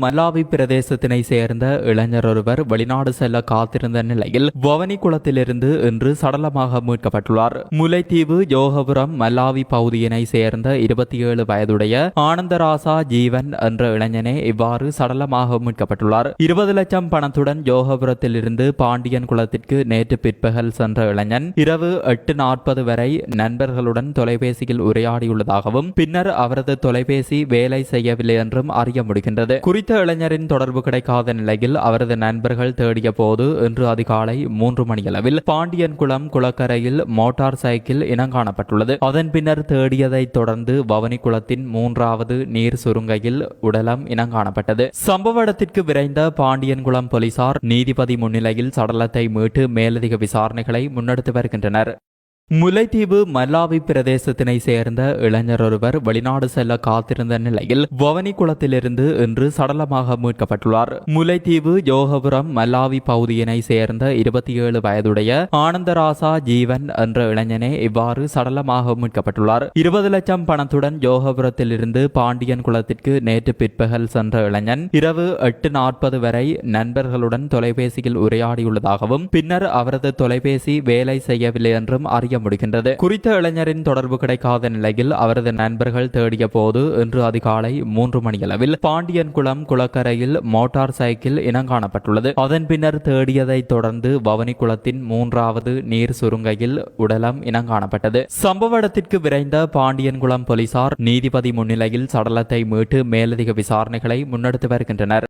Malawi பிரதேசத்தினை சேர்ந்த இளைஞர் ஒருவர் வெளிநாடு செல்ல காத்திருந்த நிலையில் பவனி குளத்திலிருந்து இன்று சடலமாக மீட்கப்பட்டுள்ளார். முல்லைத்தீவு யோகபுரம் மல்லாவி பகுதியினை சேர்ந்த இருபத்தி ஏழு வயதுடைய ஆனந்தராசா ஜீவன் என்ற இளைஞனே இவ்வாறு சடலமாக மீட்கப்பட்டுள்ளார். இருபது லட்சம் பணத்துடன் யோகபுரத்திலிருந்து பாண்டியன் குளத்திற்கு நேற்று பிற்பகல் சென்ற இளைஞன் இரவு எட்டு நாற்பது வரை நண்பர்களுடன் தொலைபேசியில் உரையாடியுள்ளதாகவும் பின்னர் அவரது தொலைபேசி வேலை செய்யவில்லை என்றும் அறிய முடிகின்றது. குறித்த இளைஞரின் தொடர்பு கிடைக்காத நிலையில் அவரது நண்பர்கள் தேடிய போது இன்று அதிகாலை மூன்று மணியளவில் பாண்டியன்குளம் குளக்கரையில் மோட்டார் சைக்கிள் இனங்காணப்பட்டுள்ளது. அதன் பின்னர் தேடியதைத் தொடர்ந்து பவனி குளத்தின் மூன்றாவது நீர் சுருங்கையில் உடலம் இனங்காணப்பட்டது. சம்பவ இடத்திற்கு விரைந்த பாண்டியன்குளம் போலீசார் நீதிபதி முன்னிலையில் சடலத்தை மீட்டு மேலதிக விசாரணைகளை முன்னெடுத்து வருகின்றனர். முல்லைத்தீவு மல்லாவி பிரதேசத்தினை சேர்ந்த இளைஞர் ஒருவர் வெளிநாடு செல்ல காத்திருந்த நிலையில் பவனி குளத்திலிருந்து இன்று சடலமாக மீட்கப்பட்டுள்ளார். முல்லைத்தீவு யோகபுரம் மல்லாவி பகுதியினை சேர்ந்த இருபத்தி ஏழு வயதுடைய ஆனந்தராசா ஜீவன் என்ற இளைஞனே இவ்வாறு சடலமாக மீட்கப்பட்டுள்ளார். இருபது லட்சம் பணத்துடன் யோகபுரத்திலிருந்து பாண்டியன் குளத்திற்கு நேற்று பிற்பகல் சென்ற இளைஞன் இரவு எட்டு நாற்பது வரை நண்பர்களுடன் தொலைபேசியில் உரையாடியுள்ளதாகவும் பின்னர் அவரது தொலைபேசி வேலை செய்யவில்லை என்றும் அறிய முடிகின்றது. குறித்த இளைஞரின் தொடர்பு கிடைக்காத நிலையில் அவரது நண்பர்கள் தேடிய போது இன்று அதிகாலை மூன்று மணியளவில் பாண்டியன்குளம் குளக்கரையில் மோட்டார் சைக்கிள் இனங்காணப்பட்டுள்ளது அதன் பின்னர் தேடியதைத் தொடர்ந்து வவனிக்குளத்தின் மூன்றாவது நீர் சுருங்கையில் உடலம் இனங்காணப்பட்டது சம்பவ இடத்திற்கு விரைந்த பாண்டியன்குளம் போலீசார் நீதிபதி முன்னிலையில் சடலத்தை மீட்டு மேலதிக விசாரணைகளை முன்னெடுத்து வருகின்றனர்.